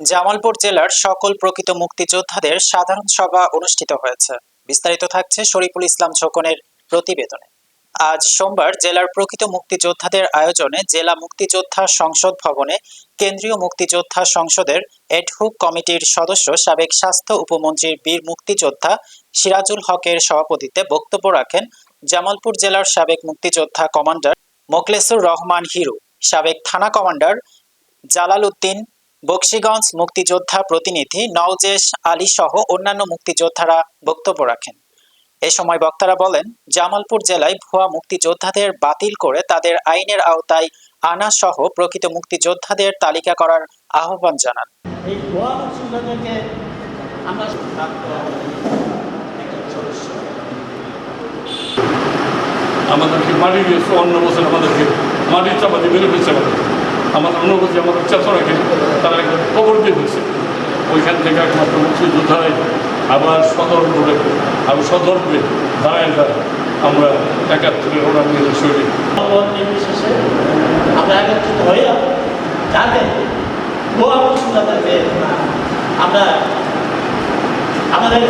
জামালপুর জেলার সকল প্রকৃত মুক্তিযোদ্ধাদের সাধারণ সভা অনুষ্ঠিত হয়েছে। বিস্তারিত থাকছে শরীফুল ইসলাম ছোকনের প্রতিবেদনে। আজ সোমবার জেলার প্রকৃত মুক্তিযোদ্ধাদের আয়োজনে জেলা মুক্তিযোদ্ধা সংসদ ভবনে কেন্দ্রীয় মুক্তিযোদ্ধা সংসদের এডহুক কমিটির সদস্য, সাবেক স্বাস্থ্য উপমন্ত্রীর বীর মুক্তিযোদ্ধা সিরাজুল হকের সভাপতিত্বে বক্তব্য রাখেন জামালপুর জেলার সাবেক মুক্তিযোদ্ধা কমান্ডার মোকলেসুর রহমান হিরু, সাবেক থানা কমান্ডার জালাল উদ্দিন বক্সিগঞ্জ মুক্তিযোদ্ধা প্রতিনিধি নওজেশ আলী সহ অন্যান্য মুক্তিযোদ্ধারা বক্তব্য রাখেন। এ সময় বক্তারা বলেন জামালপুর জেলায় ভুয়া মুক্তিযোদ্ধাদের বাতিল করে তাদের আইনের আওতায় আনা সহ প্রকৃত মুক্তিযোদ্ধাদের তালিকা করার আহ্বান জানান। এই ভুয়া আমরা আমাদেরকে মাটি দিয়েছে অন্য বছর আমাদেরকে মাটির চাপা দিয়ে ফেলছে আমাদের। আমাদের অনুভূতি আমাদের চেতনাকে তারা কবর দিয়ে ফেলছে ওইখান থেকে একমাত্র মুক্তিযোদ্ধারাই আবার সতর্ক করে আবার সতর্কে দাঁড়ায় দাঁড়ায় আমরা একাত্তরের ওরা নিজের শরীর আমরা একত্রিত হয়ে যাতে আমরা আমাদের